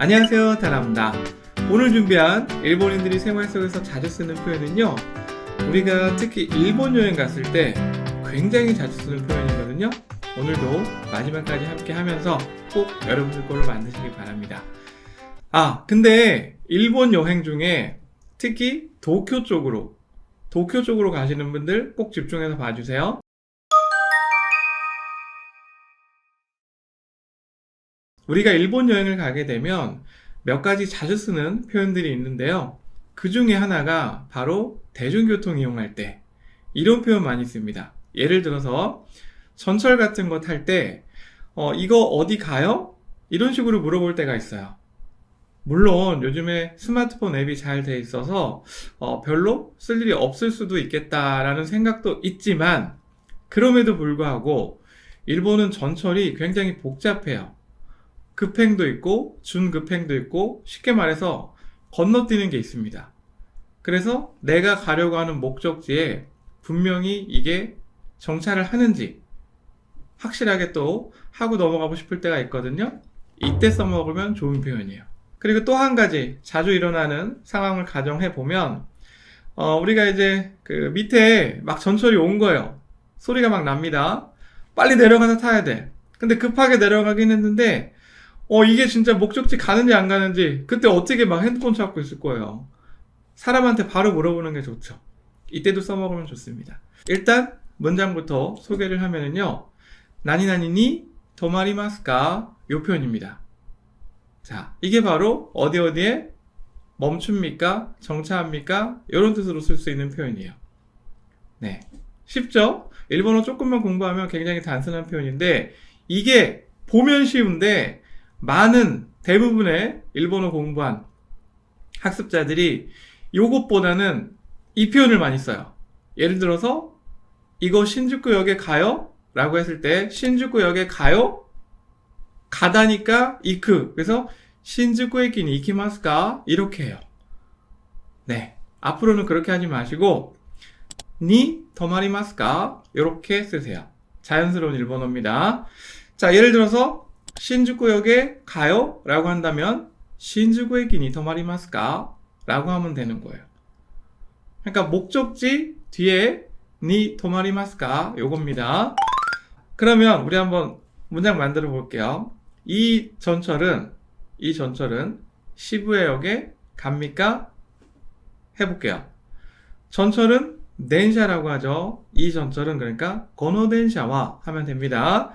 안녕하세요 다나입니다. 오늘 준비한 일본인들이 생활 속에서 자주 쓰는 표현은요 우리가 특히 일본 여행 갔을 때 굉장히 자주 쓰는 표현이거든요. 오늘도 마지막까지 함께 하면서 꼭 여러분들 걸로 만드시기 바랍니다. 아 근데 일본 여행 중에 특히 도쿄 쪽으로 도쿄 쪽으로 가시는 분들 꼭 집중해서 봐주세요 우리가 일본 여행을 가게 되면 몇 가지 자주 쓰는 표현들이 있는데요. 그 중에 하나가 바로 대중교통 이용할 때 이런 표현 많이 씁니다. 예를 들어서 전철 같은 거 탈 때 어, 이거 어디 가요? 이런 식으로 물어볼 때가 있어요. 물론 요즘에 스마트폰 앱이 잘 돼 있어서 어, 별로 쓸 일이 없을 수도 있겠다라는 생각도 있지만 그럼에도 불구하고 일본은 전철이 굉장히 복잡해요. 급행도 있고 준급행도 있고 쉽게 말해서 건너뛰는 게 있습니다. 그래서 내가 가려고 하는 목적지에 분명히 이게 정차를 하는지 확실하게 또 하고 넘어가고 싶을 때가 있거든요. 이때 써먹으면 좋은 표현이에요. 그리고 또 한 가지 자주 일어나는 상황을 가정해 보면 어, 우리가 이제 그 밑에 막 전철이 온 거예요. 소리가 막 납니다. 빨리 내려가서 타야 돼. 근데 급하게 내려가긴 했는데 어, 이게 진짜 목적지 가는지 안 가는지, 그때 어떻게 막 핸드폰 찾고 있을 거예요. 사람한테 바로 물어보는 게 좋죠. 이때도 써먹으면 좋습니다. 일단, 문장부터 소개를 하면은요, 나니나니니 도마리마스까? 요 표현입니다. 자, 이게 바로 어디 어디에 멈춥니까? 정차합니까? 이런 뜻으로 쓸 수 있는 표현이에요. 네. 쉽죠? 일본어 조금만 공부하면 굉장히 단순한 표현인데, 이게 보면 쉬운데, 많은 대부분의 일본어 공부한 학습자들이 요것보다는 이 표현을 많이 써요. 예를 들어서 이거 신주쿠역에 가요? 라고 했을 때 신주쿠역에 가요? 가다니까 이크. 그래서 신주쿠에키니 이키마스까? 이렇게 해요. 네. 앞으로는 그렇게 하지 마시고 니 더마리마스까? 이렇게 쓰세요. 자연스러운 일본어입니다. 자, 예를 들어서 신주쿠역에 가요? 라고 한다면 신주쿠에키니 도마리마스까? 라고 하면 되는 거예요. 그러니까 목적지 뒤에 니 도마리마스까? 요겁니다. 그러면 우리 한번 문장 만들어 볼게요. 이 전철은 이 전철은 시부에역에 갑니까? 해볼게요. 전철은 덴샤라고 하죠. 이 전철은 그러니까 고노덴샤와 하면 됩니다.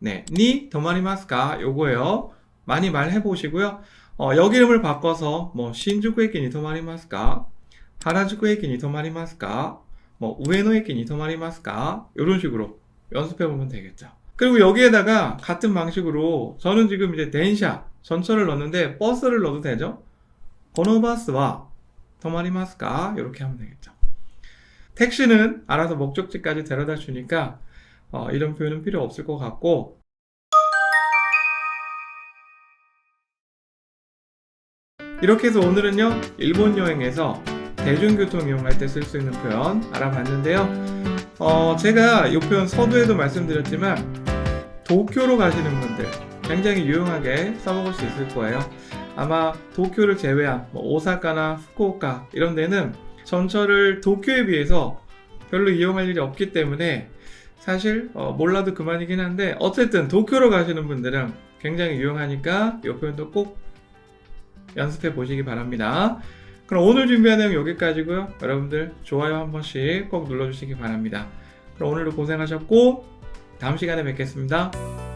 네, 니 도마리마스까 요거예요. 많이 말해 보시고요. 어, 여기 이름을 바꿔서 뭐 신주쿠에키 니 도마리마스까, 하라주쿠에키 니 도마리마스까, 뭐 우에노에키 니 도마리마스까 이런 식으로 연습해 보면 되겠죠. 그리고 여기에다가 같은 방식으로 저는 지금 이제 덴샤 전철을 넣는데 버스를 넣어도 되죠. 번호버스와 도마리마스까 이렇게 하면 되겠죠. 택시는 알아서 목적지까지 데려다 주니까 어, 이런 표현은 필요 없을 것 같고. 이렇게 해서 오늘은요 일본 여행에서 대중교통 이용할 때 쓸 수 있는 표현 알아봤는데요. 어, 제가 이 표현 서두에도 말씀드렸지만 도쿄로 가시는 분들 굉장히 유용하게 써먹을 수 있을 거예요. 아마 도쿄를 제외한 뭐 오사카나 후쿠오카 이런 데는 전철을 도쿄에 비해서 별로 이용할 일이 없기 때문에 사실 어, 몰라도 그만이긴 한데 어쨌든 도쿄로 가시는 분들은 굉장히 유용하니까 이 표현도 꼭 연습해 보시기 바랍니다. 그럼 오늘 준비한 내용 여기까지고요. 여러분들 좋아요 한 번씩 꼭 눌러주시기 바랍니다. 그럼 오늘도 고생하셨고 다음 시간에 뵙겠습니다.